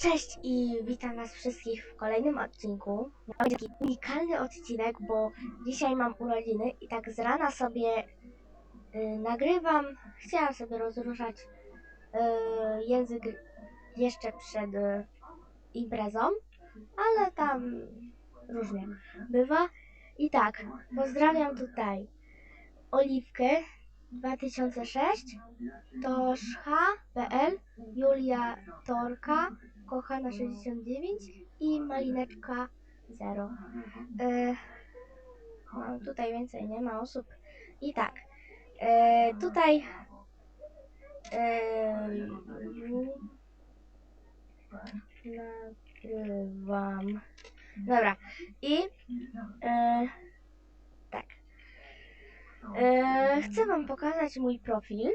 Cześć i witam was wszystkich w kolejnym odcinku. Będzie taki unikalny odcinek, bo dzisiaj mam urodziny i tak z rana sobie y, nagrywam. Chciałam sobie rozruszać y, język jeszcze przed y, imprezą, ale tam różnie bywa. I tak, pozdrawiam tutaj Oliwkę 2006, Toszha.pl, Julia Torka, Kochana 69 i Malineczka 0. E, no, tutaj więcej nie ma osób. I tak, e, tutaj e, nagrywam. Dobra, i e, tak. E, chcę Wam pokazać mój profil.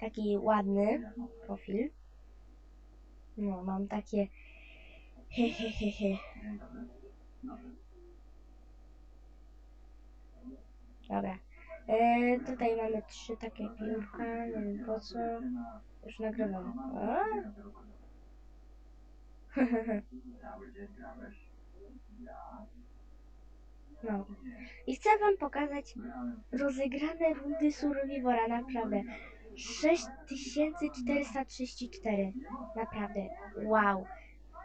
Taki ładny profil. No, mam takie hehehehe. Dobra. E, tutaj mamy trzy takie piórka, nie wiem po co. Już nagrywam. No. I chcę wam pokazać rozegrane rundy Survivora, naprawdę. 6434. Naprawdę. Wow.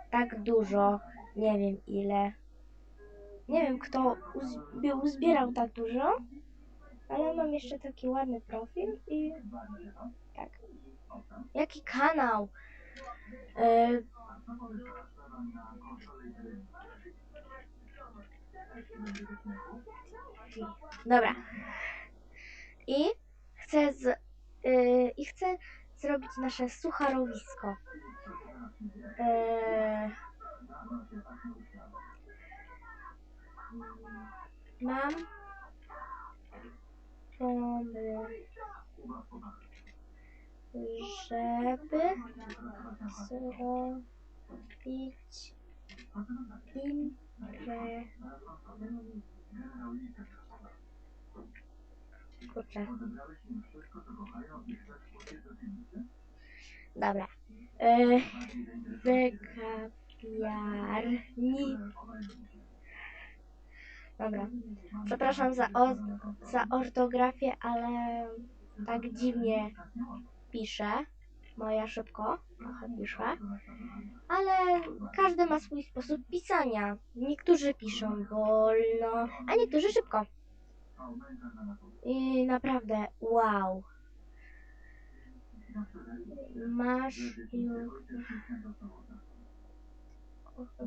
Tak dużo. Nie wiem ile. Nie wiem kto uz- by uzbierał tak dużo. Ale mam jeszcze taki ładny profil i tak. Jaki kanał? E, Dobra. I chcę z, i chcę zrobić nasze sucharowisko. Yy, mam pomysł, żeby zrobić imprezę. Kurczę. Dobra. Kawiarni. Dobra. Przepraszam za, o, za ortografię, ale tak dziwnie piszę. Moja szybko trochę piszę. Ale każdy ma swój sposób pisania. Niektórzy piszą wolno, a niektórzy szybko. I naprawdę, wow. Masz już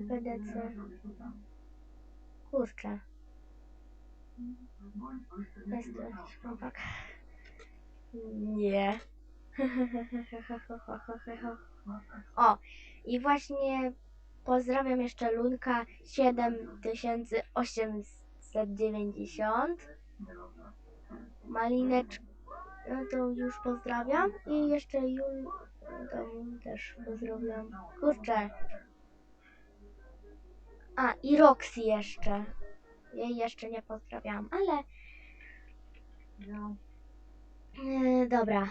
PDC. Kurczę. Jest chłopak. Nie. O, i właśnie pozdrawiam jeszcze Lunka 7890. Malineczkę no to już pozdrawiam. I jeszcze Jul też pozdrawiam. Kurczę. A, i Roxy jeszcze. Jej jeszcze nie pozdrawiam, ale... E, dobra.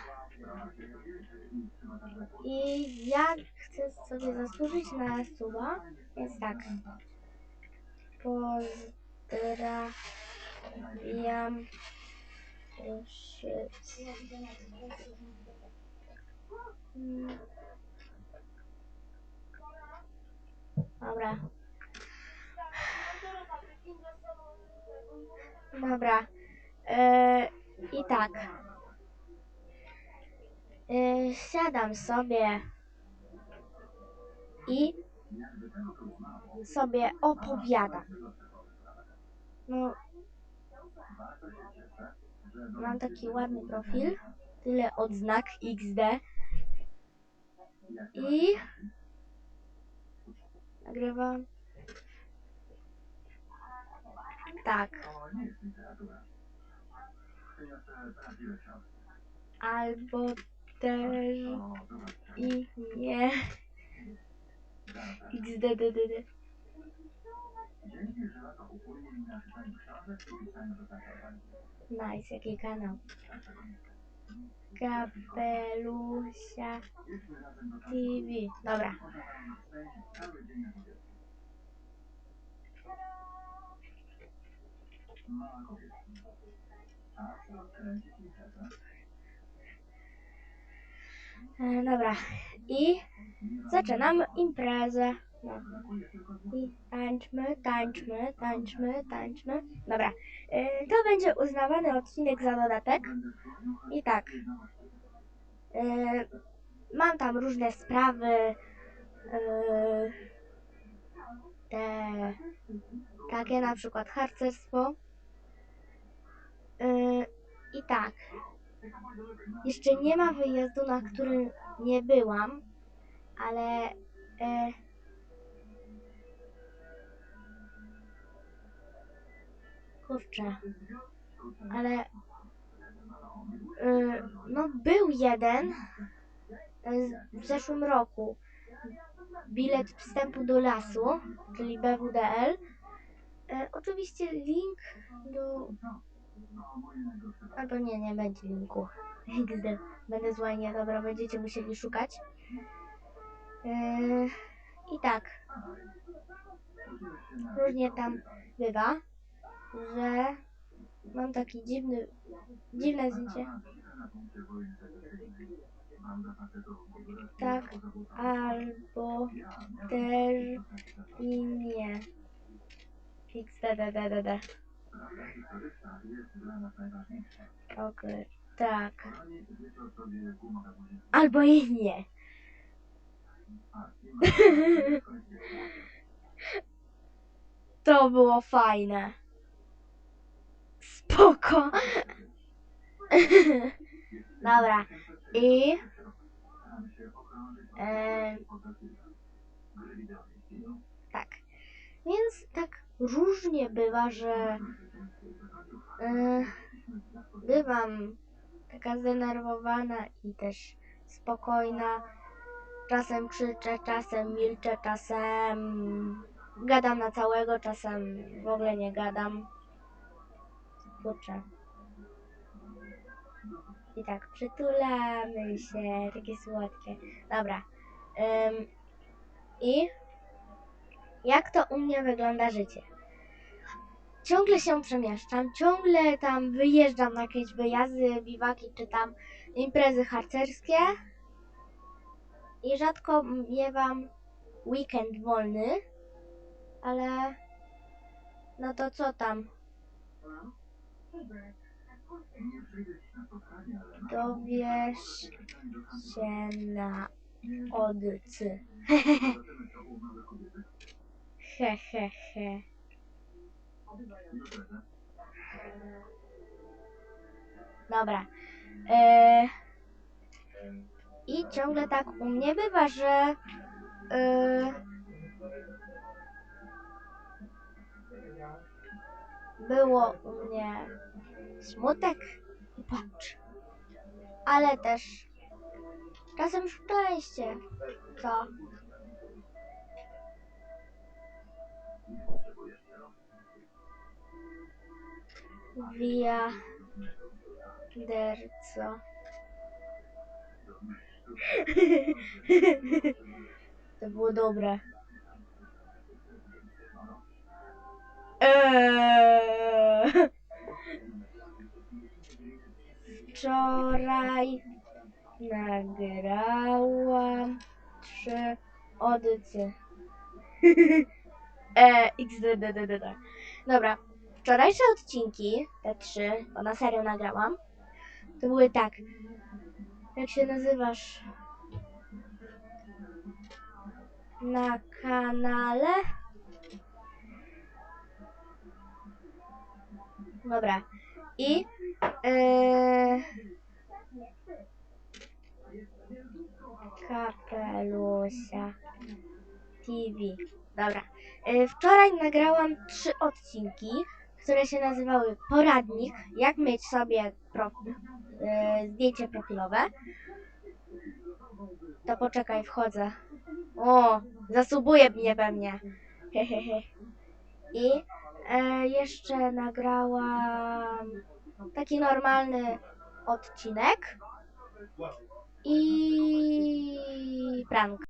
I ja chcę sobie zasłużyć na suba, więc tak. Pozdrawiam wszystkich. Mm. Dobra. Dobra. E, I tak. E, siadam sobie i sobie opowiadam. No, mam taki ładny profil, tyle odznak XD i nagrywam tak. Albo też i nie. XDDDD. Nice, jaki kanał. Kapelusia TV. Dobra. E, Dobra. I zaczynamy imprezę. I tańczmy, tańczmy, tańczmy, tańczmy. Dobra. E, To będzie uznawany odcinek za dodatek. I tak. E, Mam tam różne sprawy. e, Te takie na przykład harcerstwo. E, I tak. Jeszcze nie ma wyjazdu, na którym nie byłam, ale e, kurczę, ale e, no był jeden e, w zeszłym roku bilet wstępu do lasu, czyli BWDL. E, oczywiście link do Albo nie, nie będzie linku. Gdy będę zła, nie, dobra, będziecie musieli szukać. Yy, I tak. Różnie tam bywa, że mam taki dziwny, dziwne zdjęcie. Tak, albo też i nie. XDDDD. Okej, tak. Albo i nie. To było fajne. Spoko. Dobra. I... E, tak. Więc tak różnie bywa, że e, bywam taka zdenerwowana i też spokojna. Czasem krzyczę, czasem milczę, czasem gadam na całego, czasem w ogóle nie gadam. Kurczę. I tak przytulamy się, takie słodkie. Dobra. I jak to u mnie wygląda życie? Ciągle się przemieszczam, ciągle tam wyjeżdżam na jakieś wyjazdy, biwaki czy tam imprezy harcerskie i rzadko miewam weekend wolny, ale no to co tam? Dowiesz się na odcy. he he he. Dobra. E, I ciągle tak u mnie bywa, że e, było u mnie smutek i płacz. Ale też czasem szczęście. Co? Via Derco. To było dobre. Eee. Wczoraj nagrałam trzy audycje. e, XDDDD. Dobra. Wczorajsze odcinki, te trzy, bo na serio nagrałam, to były tak. Jak się nazywasz? Na kanale? Dobra. I yy, Kapelusia TV. Dobra. Yy, wczoraj nagrałam trzy odcinki, które się nazywały Poradnik, jak mieć sobie profil, yy, zdjęcie profilowe. To poczekaj, wchodzę. O, zasubuje mnie pewnie. Hehehe. I e, jeszcze nagrałam taki normalny odcinek i prank.